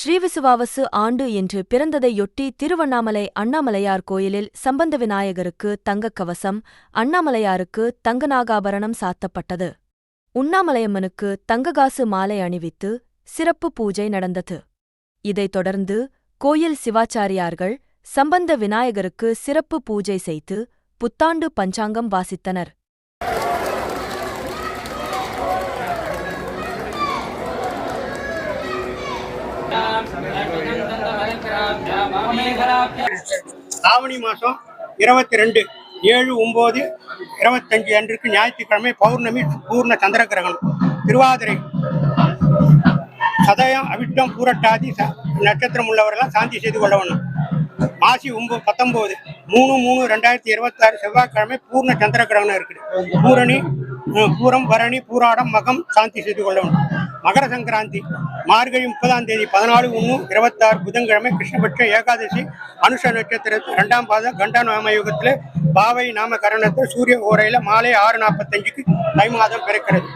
ஸ்ரீவிசுவாவசு ஆண்டு என்று பிறந்ததையொட்டி திருவண்ணாமலை அண்ணாமலையார் கோயிலில் சம்பந்த விநாயகருக்கு தங்கக் கவசம் அண்ணாமலையாருக்கு தங்க நாகாபரணம் சாத்தப்பட்டது. உண்ணாமலையம்மனுக்கு தங்ககாசு மாலை அணிவித்து சிறப்பு பூஜை நடந்தது. இதைத் தொடர்ந்து கோயில் சிவாச்சாரியார்கள் சம்பந்த விநாயகருக்கு சிறப்பு பூஜை செய்து புத்தாண்டு பஞ்சாங்கம் வாசித்தனர். ஆவணி மாதம் இருபத்தி ரெண்டு ஏழு ஒம்பது இருபத்தஞ்சு அன்றைக்கு ஞாயிற்றுக்கிழமை பௌர்ணமி பூர்ண சந்திர கிரகணம் திருவாதிரை சதயம் அவிட்டம் பூரட்டாதி ச- நட்சத்திரம் உள்ளவரெல்லாம் சாந்தி செய்து கொள்ள வேணும் மாசி ஒன்பது பத்தொம்போது மூணு மூணு ரெண்டாயிரத்தி இருபத்தாறு செவ்வாய்க்கிழமை பூர்ண சந்திர கிரகணம் இருக்குது. பூரணி பூரம் பரணி பூராடம் மகம் சாந்தி செய்து கொள்ள வேண்டும். மகர சங்கராந்தி மார்கழி முப்பதாம் தேதி பதினாலு ஒன்று இருபத்தாறு புதன்கிழமை கிருஷ்ணபட்ச ஏகாதசி அனுஷ நட்சத்திரத்தில் ரெண்டாம் பாதம் கண்ட நாம யுகத்தில் பாவை நாம கரணத்தில் சூரிய ஓரையில் மாலை ஆறு நாற்பத்தஞ்சுக்கு தை மாதம் பிறக்கிறது.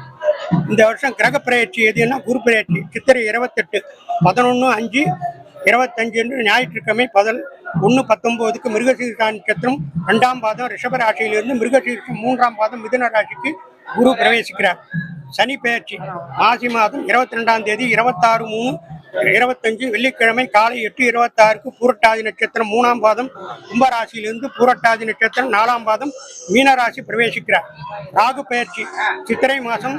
இந்த வருஷம் கிரக பிரயற்சி எதுன்னா குரு பிரயற்சி சித்திரை இருபத்தெட்டு பதினொன்று அஞ்சு இருபத்தஞ்சு என்று ஞாயிற்றுக்கிழமை பதில் ஒன்று பத்தொம்போதுக்கு மிருகசீர்ஷா நட்சத்திரம் ரெண்டாம் பாதம் ரிஷப ராசியிலிருந்து மிருகசீர்ஷம் மூன்றாம் பாதம் மிதுன ராசிக்கு குரு பிரவேசிக்கிறார். சனி பெயர்ச்சி. மாசி மாதம் இருபத்தி ரெண்டாம் தேதி இருபத்தாறு மூணு இருபத்தஞ்சு வெள்ளிக்கிழமை காலை எட்டு இருபத்தாறுக்கு பூரட்டாதி நட்சத்திரம் மூணாம் பாதம் கும்பராசியிலிருந்து பூரட்டாதி நட்சத்திரம் நாலாம் பாதம் மீனராசி பிரவேசிக்கிறார். ராகு பெயர்ச்சி. சித்திரை மாதம்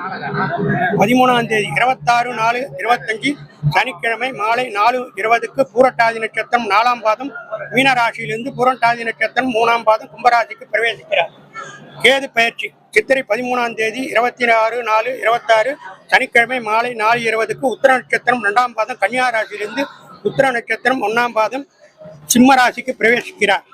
பதிமூணாம் தேதி இருபத்தாறு நாலு இருபத்தஞ்சு சனிக்கிழமை மாலை நாலு இருபதுக்கு பூரட்டாதி நட்சத்திரம் நாலாம் பாதம் மீனராசியிலிருந்து பூரட்டாதி நட்சத்திரம் மூணாம் பாதம் கும்பராசிக்கு பிரவேசிக்கிறார். கேது பயிற்சி சித்திரை பதிமூணாம் தேதி இருபத்தி ஆறு நாலு இருபத்தாறு சனிக்கிழமை மாலை நாலு இருபதுக்கு உத்தர நட்சத்திரம் ரெண்டாம் பாதம் கன்னியா ராசியிலிருந்து உத்தர நட்சத்திரம் ஒன்னாம் பாதம் சிம்ம ராசிக்கு பிரவேசிக்கிறார்.